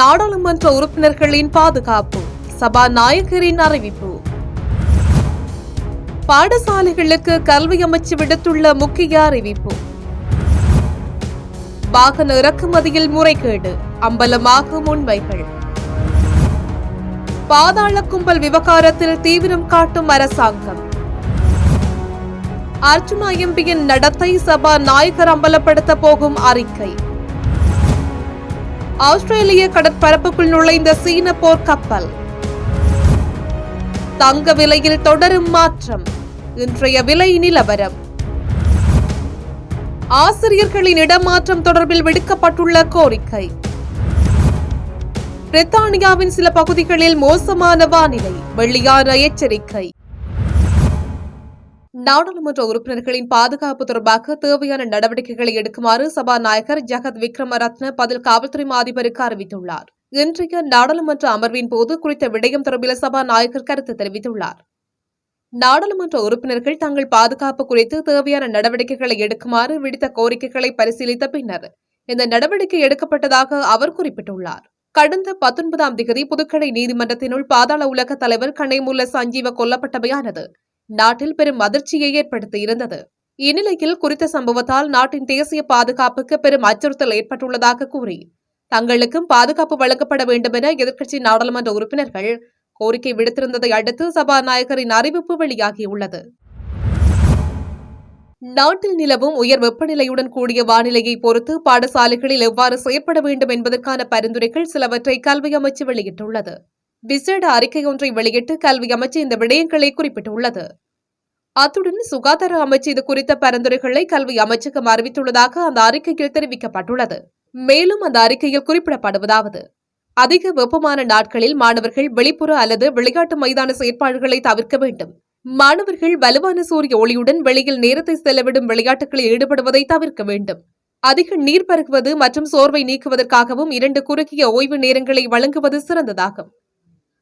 நாடாளுமன்ற உறுப்பினர்களின் பாதுகாப்பு. சபாநாயகரின் அறிவிப்பு. பாடசாலைகளுக்கு கல்வி அமைச்சு விடுத்துள்ள முக்கிய அறிவிப்பு. வாகன இறக்குமதியில் முறைகேடு அம்பலமாகும் உண்மைகள் பாதாள கும்பல் விவகாரத்தில் தீவிரம் காட்டும் அரசாங்கம். அர்ஜுனா எம்பியின் நடத்தை சபா நாயகர் அம்பலப்படுத்த போகும் அறிக்கை. ஆஸ்திரேலிய கடற்பரப்புக்குள் நுழைந்த சீன போர் கப்பல். தங்க விலையில் தொடரும் மாற்றம். இன்றைய விலை நிலவரம். ஆசிரியர்களின் இடமாற்றம் தொடர்பில் விடுக்கப்பட்டுள்ள கோரிக்கை. பிரித்தானியாவின் சில பகுதிகளில் மோசமான வானிலை வெளியான எச்சரிக்கை. நாடாளுமன்ற உறுப்பினர்களின் பாதுகாப்பு தொடர்பாக தேவையான நடவடிக்கைகளை எடுக்குமாறு சபாநாயகர் ஜகத் விக்ரமரத்ன பதில் காவல்துறை மாதிபருக்கு அறிவித்துள்ளார். இன்றைய நாடாளுமன்ற அமர்வின் போது குறித்த விடயம் தொடர்பில் சபாநாயகர் கருத்து தெரிவித்துள்ளார். நாடாளுமன்ற உறுப்பினர்கள் தங்கள் பாதுகாப்பு குறித்து தேவையான நடவடிக்கைகளை எடுக்குமாறு விடுத்த கோரிக்கைகளை பரிசீலித்த பின்னர் இந்த நடவடிக்கை எடுக்கப்பட்டதாக அவர் குறிப்பிட்டுள்ளார். கடந்த பத்தொன்பதாம் திகதி புதுக்கடை நீதிமன்றத்தினுள் பாதாள உலக தலைவர் கனைமுல்ல சஞ்சீவ கொல்லப்பட்டவையானது நாட்டில் பெரும் அதிர்ச்சியை ஏற்படுத்தியிருந்தது இந்நிலையில் குறித்த சம்பவத்தால் நாட்டின் தேசிய பாதுகாப்புக்கு பெரும் அச்சுறுத்தல் ஏற்பட்டுள்ளதாக கூறி தங்களுக்கும் பாதுகாப்பு வழங்கப்பட வேண்டும் என எதிர்க்கட்சி நாடாளுமன்ற உறுப்பினர்கள் கோரிக்கை விடுத்திருந்ததை அடுத்து சபாநாயகரின் அறிவிப்பு வெளியாகியுள்ளது. நாட்டில் நிலவும் உயர் வெப்பநிலையுடன் கூடிய வானிலையை பொறுத்து பாடசாலைகளில் எவ்வாறு செயற்பட வேண்டும் என்பதற்கான பரிந்துரைகள் சிலவற்றை கல்வி அமைச்சு வெளியிட்டுள்ளது. விசேட அறிக்கை ஒன்றை வெளியிட்டு கல்வி அமைச்சு இந்த விடயங்களை குறிப்பிட்டுள்ளது. அத்துடன் சுகாதார அமைச்சு இது குறித்த பரிந்துரைகளை கல்வி அமைச்சகம் அறிவித்துள்ளதாக அந்த அறிக்கையில் தெரிவிக்கப்பட்டுள்ளது. மேலும் அந்த அறிக்கையில் குறிப்பிடப்படுவதாவது அதிக வெப்பமான நாட்களில் மாணவர்கள் வெளிப்புற அல்லது விளையாட்டு மைதான செயற்பாடுகளை தவிர்க்க வேண்டும். மாணவர்கள் வலுவான சூரிய ஒளியுடன் வெளியில் நேரத்தை செலவிடும் விளையாட்டுகளில் ஈடுபடுவதை தவிர்க்க வேண்டும். அதிக நீர் பருகுவது மற்றும் சோர்வை நீக்குவதற்காகவும் இரண்டு குறுகிய ஓய்வு நேரங்களை வழங்குவது சிறந்ததாகும்.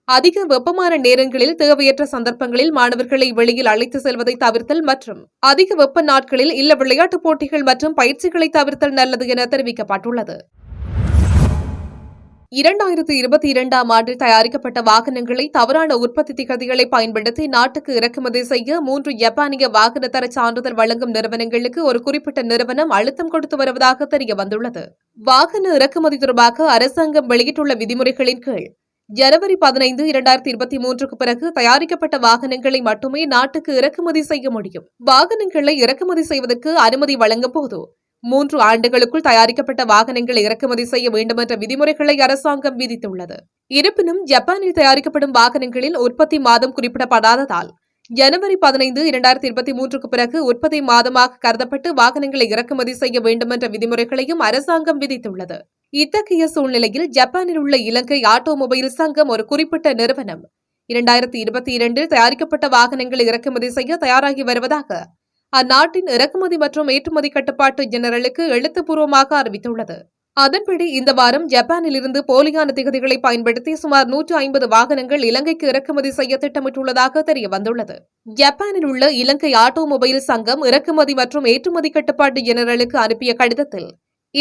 அதிக வெப்பமான நேரங்களில் தேவையற்ற சந்தர்ப்பங்களில் மாணவர்களை வெளியில் அழைத்து செல்வதை தவிர்த்தல் மற்றும் அதிக வெப்ப நாட்களில் இல்ல விளையாட்டுப் போட்டிகள் மற்றும் பயிற்சிகளை தவிர்த்தல் நல்லது என தெரிவிக்கப்பட்டுள்ளது. இரண்டாயிரத்து இருபத்தி இரண்டாம் ஆண்டில் தயாரிக்கப்பட்ட வாகனங்களை தவறான உற்பத்தி திகதிகளை பயன்படுத்தி நாட்டுக்கு இறக்குமதி செய்ய மூன்று ஜப்பானிய வாகன தர சான்றிதழ் வழங்கும் நிறுவனங்களுக்கு ஒரு குறிப்பிட்ட நிறுவனம் அழுத்தம் கொடுத்து வருவதாக தெரிய வந்துள்ளது வாகன இறக்குமதி தொடர்பாக அரசாங்கம் வெளியிட்டுள்ள விதிமுறைகளின் கீழ் ஜனவரி பதினைந்து இரண்டாயிரத்தி இருபத்தி மூன்றுக்கு பிறகு தயாரிக்கப்பட்ட வாகனங்களை மட்டுமே நாட்டுக்கு இறக்குமதி செய்ய முடியும். வாகனங்களை இறக்குமதி செய்வதற்கு அனுமதி வழங்கும் போது மூன்று ஆண்டுகளுக்குள் தயாரிக்கப்பட்ட வாகனங்களை இறக்குமதி செய்ய வேண்டும் என்ற விதிமுறைகளை அரசாங்கம் விதித்துள்ளது. இருப்பினும் ஜப்பானில் தயாரிக்கப்படும் வாகனங்களில் உற்பத்தி மாதம் குறிப்பிடப்படாததால் ஜனவரி பதினைந்து இரண்டாயிரத்தி இருபத்தி மூன்றுக்கு பிறகு உற்பத்தி மாதமாக கருதப்பட்டு வாகனங்களை இறக்குமதி செய்ய வேண்டும் என்ற விதிமுறைகளையும் அரசாங்கம் விதித்துள்ளது. இத்தகைய சூழ்நிலையில் ஜப்பானில் உள்ள இலங்கை ஆட்டோமொபைல் சங்கம் ஒரு குறிப்பிட்ட நிறுவனம். இரண்டாயிரத்தி இருபத்தி இரண்டில் தயாரிக்கப்பட்ட வாகனங்களை இறக்குமதி செய்ய தயாராகி வருவதாக அந்நாட்டின் இறக்குமதி மற்றும் ஏற்றுமதி கட்டுப்பாட்டு ஜெனரலுக்கு எழுத்துப்பூர்வமாக அறிவித்துள்ளது. அதன்படி இந்த வாரம் ஜப்பானில் இருந்து போலியான திகதிகளை பயன்படுத்தி சுமார் நூற்று ஐம்பது வாகனங்கள் இலங்கைக்கு இறக்குமதி செய்ய திட்டமிட்டுள்ளதாக தெரிய வந்துள்ளது ஜப்பானில் உள்ள இலங்கை ஆட்டோமொபைல் சங்கம் இறக்குமதி மற்றும் ஏற்றுமதி கட்டுப்பாட்டு ஜெனரலுக்கு அனுப்பிய கடிதத்தில்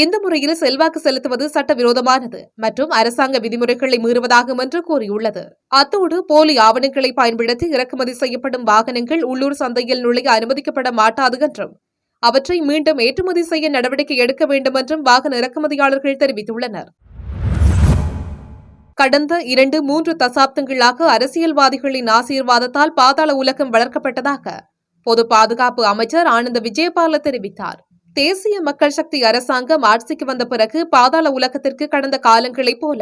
இந்த முறையில் செல்வாக்கு செலுத்துவது சட்டவிரோதமானது மற்றும் அரசாங்க விதிமுறைகளை மீறுவதாகும் என்று கூறியுள்ளது. அத்தோடு போலி ஆவணங்களை பயன்படுத்தி இறக்குமதி செய்யப்படும் வாகனங்கள் உள்ளூர் சந்தையில் நுழைய அனுமதிக்கப்பட மாட்டாது என்றும் அவற்றை மீண்டும் ஏற்றுமதி செய்ய நடவடிக்கை எடுக்க வேண்டும் என்றும் வாகன இறக்குமதியாளர்கள் தெரிவித்துள்ளனர். கடந்த இரண்டு மூன்று தசாப்தங்களாக அரசியல்வாதிகளின் ஆசீர்வாதத்தால் பாதாள உலகம் வளர்க்கப்பட்டதாக பொது பாதுகாப்பு அமைச்சர் ஆனந்த விஜயபால தெரிவித்தார். தேசிய மக்கள் சக்தி அரசாங்கம் ஆட்சிக்கு வந்த பிறகு பாதாள உலகத்திற்கு கடந்த காலங்களைப் போல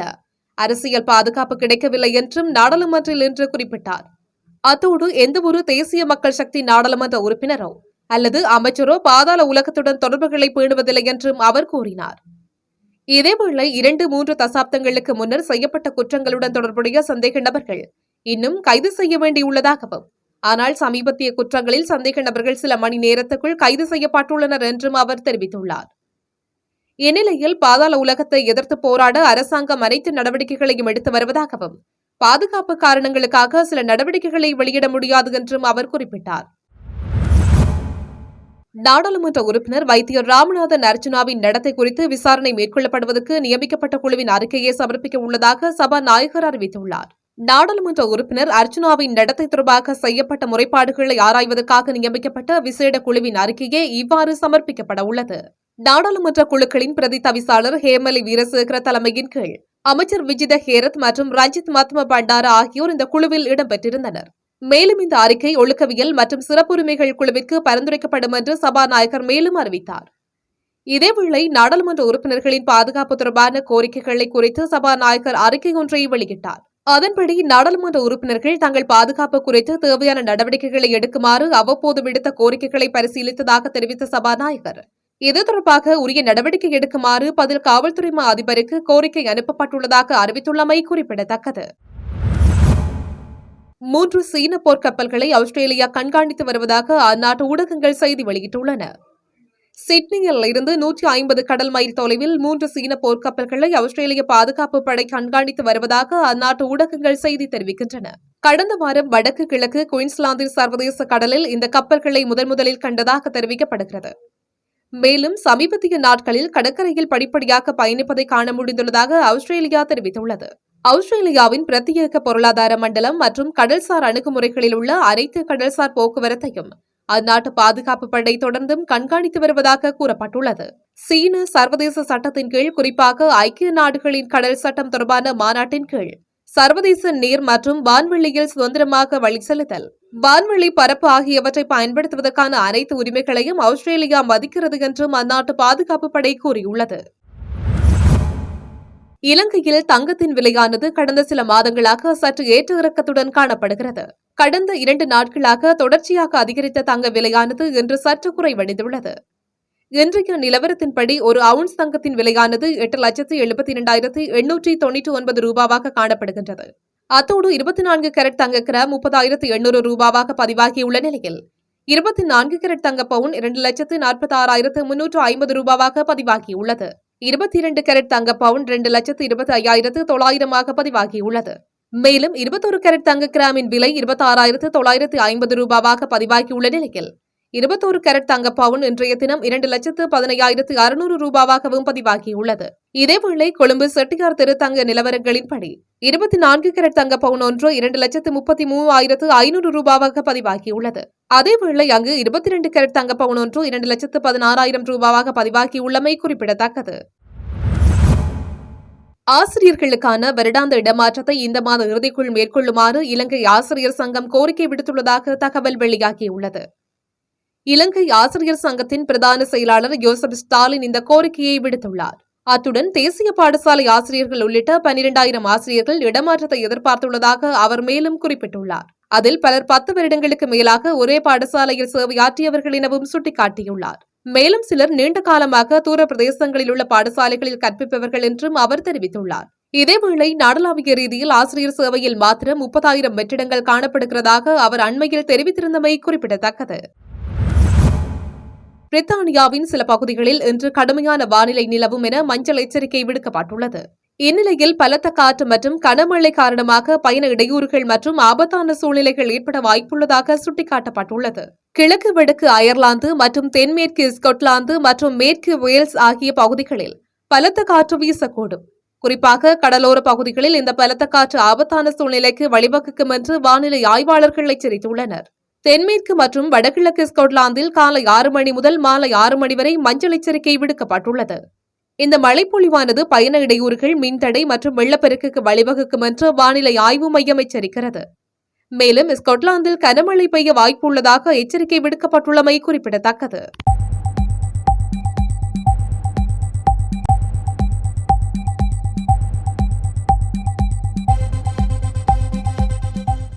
அரசியல் பாதுகாப்பு கிடைக்கவில்லை என்றும் நாடாளுமன்றில் இன்று குறிப்பிட்டார். அத்தோடு எந்தவொரு தேசிய மக்கள் சக்தி நாடாளுமன்ற உறுப்பினரோ அல்லது அமைச்சரோ பாதாள உலகத்துடன் தொடர்புகளை பேணுவதில்லை என்றும் அவர் கூறினார். இதேவேளை இரண்டு மூன்று தசாப்தங்களுக்கு முன்னர் செய்யப்பட்ட குற்றங்களுடன் தொடர்புடைய சந்தேக நபர்கள் இன்னும் கைது செய்ய வேண்டியுள்ளதாகவும் ஆனால் சமீபத்திய குற்றங்களில் சந்தேக நபர்கள் சில மணி நேரத்துக்குள் கைது செய்யப்பட்டுள்ளனர் என்றும் அவர் தெரிவித்துள்ளார். இந்நிலையில் பாதாள உலகத்தை எதிர்த்து போராட அரசாங்கம் அனைத்து நடவடிக்கைகளையும் எடுத்து வருவதாகவும் பாதுகாப்பு காரணங்களுக்காக சில நடவடிக்கைகளை வெளியிட முடியாது என்றும் அவர் குறிப்பிட்டார். நாடாளுமன்ற உறுப்பினர் வைத்தியர் ராமநாதன் அர்ஜுனாவின் நடத்தை குறித்து விசாரணை மேற்கொள்ளப்படுவதற்கு நியமிக்கப்பட்ட குழுவின் அறிக்கையை சமர்ப்பிக்க உள்ளதாக சபாநாயகர் அறிவித்துள்ளார். நாடாளுமன்ற உறுப்பினர் அர்ச்சனாவின் நடத்தை தொடர்பாக செய்யப்பட்ட முறைப்பாடுகளை ஆராய்வதற்காக நியமிக்கப்பட்ட விசேட குழுவின் அறிக்கையே இவ்வாறு சமர்ப்பிக்கப்பட உள்ளது. நாடாளுமன்ற குழுக்களின் பிரதி தவிசாளர் ஹேமலி வீரசேகர தலைமையின் கீழ் அமைச்சர் விஜித ஹேரத் மற்றும் ரஞ்சித் மத்ம பண்டார ஆகியோர் இந்த குழுவில் இடம்பெற்றிருந்தனர். மேலும் இந்த அறிக்கை ஒழுக்கவியல் மற்றும் சிறப்புரிமைகள் குழுவிற்கு பரிந்துரைக்கப்படும் என்று சபாநாயகர் மேலும் அறிவித்தார். இதேவேளை நாடாளுமன்ற உறுப்பினர்களின் பாதுகாப்பு தொடர்பான கோரிக்கைகளை குறித்து சபாநாயகர் அறிக்கை ஒன்றை வெளியிட்டார். அதன்படி நாடாளுமன்ற உறுப்பினர்கள் தங்கள் பாதுகாப்பு குறித்து தேவையான நடவடிக்கைகளை எடுக்குமாறு அவ்வப்போது விடுத்த கோரிக்கைகளை பரிசீலித்ததாக தெரிவித்த சபாநாயகர். இது தொடர்பாக உரிய நடவடிக்கை எடுக்குமாறு பதில் காவல்துறை மா அதிபருக்கு கோரிக்கை அனுப்பப்பட்டுள்ளதாக அறிவித்துள்ளமை குறிப்பிடத்தக்கது. மூன்று சீன போர்க்கப்பல்களை ஆஸ்திரேலியா கண்காணித்து வருவதாக அந்நாட்டு ஊடகங்கள் செய்தி வெளியிட்டுள்ளன. சிட்னியில் இருந்து நூற்றி ஐம்பது கடல் மைல் தொலைவில் மூன்று சீன போர்க்கப்பல்களை ஆஸ்திரேலிய பாதுகாப்பு படை கண்காணித்து வருவதாக அந்நாட்டு ஊடகங்கள் செய்தி தெரிவிக்கின்றன. கடந்த வாரம் வடக்கு கிழக்கு குயின்ஸ்லாந்தில் சர்வதேச கடலில் இந்த கப்பல்களை முதன் முதலில் கண்டதாக தெரிவிக்கப்படுகிறது. மேலும் சமீபத்திய நாட்களில் கடற்கரையில் படிப்படியாக பயணிப்பதை காண முடிந்துள்ளதாக ஆஸ்திரேலியா தெரிவித்துள்ளது. ஆஸ்திரேலியாவின் பிரத்யேக பொருளாதார மண்டலம் மற்றும் கடல்சார் அணுகுமுறைகளில் உள்ள அனைத்து கடல்சார் போக்குவரத்தையும் அந்நாட்டு பாதுகாப்பு படை தொடர்ந்தும் கண்காணித்து வருவதாக கூறப்பட்டுள்ளது. சீன சர்வதேச சட்டத்தின் கீழ் குறிப்பாக ஐக்கிய நாடுகளின் கடல் சட்டம் தொடர்பான மாநாட்டின் கீழ் சர்வதேச நீர் மற்றும் வான்வெளியில் சுதந்திரமாக வழி செலுத்தல் வான்வெளி பரப்பு ஆகியவற்றை பயன்படுத்துவதற்கான அனைத்து உரிமைகளையும் ஆஸ்திரேலியா மதிக்கிறது என்றும் அந்நாட்டு பாதுகாப்பு படை கூறியுள்ளது. இலங்கையில் தங்கத்தின் விலையானது கடந்த சில மாதங்களாக சற்று ஏற்ற இறக்கத்துடன் காணப்படுகிறது. கடந்த இரண்டு நாட்களாக தொடர்ச்சியாக அதிகரித்த தங்க விலையானது இன்று சற்று குறைவடைந்துள்ளது. இன்றைய நிலவரத்தின்படி ஒரு அவுன்ஸ் தங்கத்தின் விலையானது எட்டு லட்சத்து எழுபத்தி இரண்டாயிரத்து எண்ணூற்றி தொன்னூற்றி ஒன்பது ரூபாவாக காணப்படுகின்றது. அத்தோடு இருபத்தி நான்கு கேரட் தங்க கிராம் முப்பதாயிரத்து எண்ணூறு ரூபாவாக பதிவாகியுள்ள நிலையில் இருபத்தி நான்கு கேரட் தங்க பவுன் இரண்டு லட்சத்து நாற்பத்தி ஆறாயிரத்து முன்னூற்று ஐம்பது ரூபாவாக பதிவாகியுள்ளது. இருபத்தி இரண்டு கேரட் தங்க பவுன் இரண்டு லட்சத்து இருபத்தி ஐயாயிரத்து தொள்ளாயிரமாக பதிவாகியுள்ளது. மேலும் இருபத்தொரு கேரட் தங்க கிராமின் விலை இருபத்தி ஆறாயிரத்து தொள்ளாயிரத்து ஐம்பது ரூபாவாக பதிவாகியுள்ள நிலையில் இருபத்தோரு கேரட் தங்க பவுன் இன்றைய தினம் இரண்டு லட்சத்து பதினையாயிரத்து அறுநூறு ரூபாவாகவும் பதிவாகியுள்ளது. இதேவேளை கொழும்பு செட்டியார் திருத்தங்க நிலவரங்களின்படி இருபத்தி நான்கு கேரட் தங்க பவுன் ஒன்று இரண்டு லட்சத்து முப்பத்தி மூவாயிரத்து ஐநூறு ரூபாவாக பதிவாகியுள்ளது. அதேவேளை அங்கு இருபத்தி இரண்டு கேரட் தங்க பவுன் ஒன்று இரண்டு லட்சத்து பதினாறாயிரம் ரூபாவாக பதிவாகியுள்ளமை குறிப்பிடத்தக்கது. ஆசிரியர்களுக்கான வருடாந்த இடமாற்றத்தை இந்த மாத இறுதிக்குள் மேற்கொள்ளுமாறு இலங்கை ஆசிரியர் சங்கம் கோரிக்கை விடுத்துள்ளதாக தகவல் வெளியாகியுள்ளது. இலங்கை ஆசிரியர் சங்கத்தின் பிரதான செயலாளர் யோசப் ஸ்டாலின் இந்த கோரிக்கையை விடுத்துள்ளார். அத்துடன் தேசிய பாடசாலை ஆசிரியர்கள் உள்ளிட்ட பனிரெண்டாயிரம் ஆசிரியர்கள் இடமாற்றத்தை எதிர்பார்த்துள்ளதாக அவர் மேலும் குறிப்பிட்டுள்ளார். அதில் பலர் பத்து வருடங்களுக்கு மேலாக ஒரே பாடசாலையில் சேவையாற்றியவர்கள் எனவும் சுட்டிக்காட்டியுள்ளார். மேலும் சிலர் நீண்ட காலமாக தூர பிரதேசங்களில் உள்ள பாடசாலைகளில் கற்பிப்பவர்கள் என்றும் அவர் தெரிவித்துள்ளார். இதேவேளை நாடளாவிய ரீதியில் ஆசிரியர் சேவையில் மாத்திரம் முப்பதாயிரம் வெற்றிடங்கள் காணப்படுகிறதாக அவர் அண்மையில் தெரிவித்திருந்தமை குறிப்பிடத்தக்கது. பிரித்தானியாவின் சில பகுதிகளில் இன்று கடுமையான வானிலை நிலவும் என மஞ்சள் எச்சரிக்கை விடுக்கப்பட்டுள்ளது. இந்நிலையில் பலத்த காற்று மற்றும் கனமழை காரணமாக பயண இடையூறுகள் மற்றும் ஆபத்தான சூழ்நிலைகள் ஏற்பட வாய்ப்புள்ளதாக சுட்டிக்காட்டப்பட்டுள்ளது. கிழக்கு வடக்கு அயர்லாந்து மற்றும் தென்மேற்கு ஸ்கொட்லாந்து மற்றும் மேற்கு வேல்ஸ் ஆகிய பகுதிகளில் பலத்த காற்று வீசக்கூடும். குறிப்பாக கடலோர பகுதிகளில் இந்த பலத்த காற்று ஆபத்தான சூழ்நிலைக்கு வழிவகுக்கும் என்று வானிலை ஆய்வாளர்கள் எச்சரித்துள்ளனர். தென்மேற்கு மற்றும் வடகிழக்கு ஸ்கொட்லாந்தில் காலை ஆறு மணி முதல் மாலை ஆறு மணி வரை மஞ்சள் எச்சரிக்கை விடுக்கப்பட்டுள்ளது. இந்த மழைப்பொழிவானது பயண இடையூறுகள் மின்தடை மற்றும் வெள்ளப்பெருக்குக்கு வழிவகுக்கும் என்று வானிலை ஆய்வு மையம் எச்சரிக்கிறது. மேலும் ஸ்கொட்லாந்தில் கனமழை பெய்ய வாய்ப்புள்ளதாக எச்சரிக்கை விடுக்கப்பட்டுள்ளமை குறிப்பிடத்தக்கது.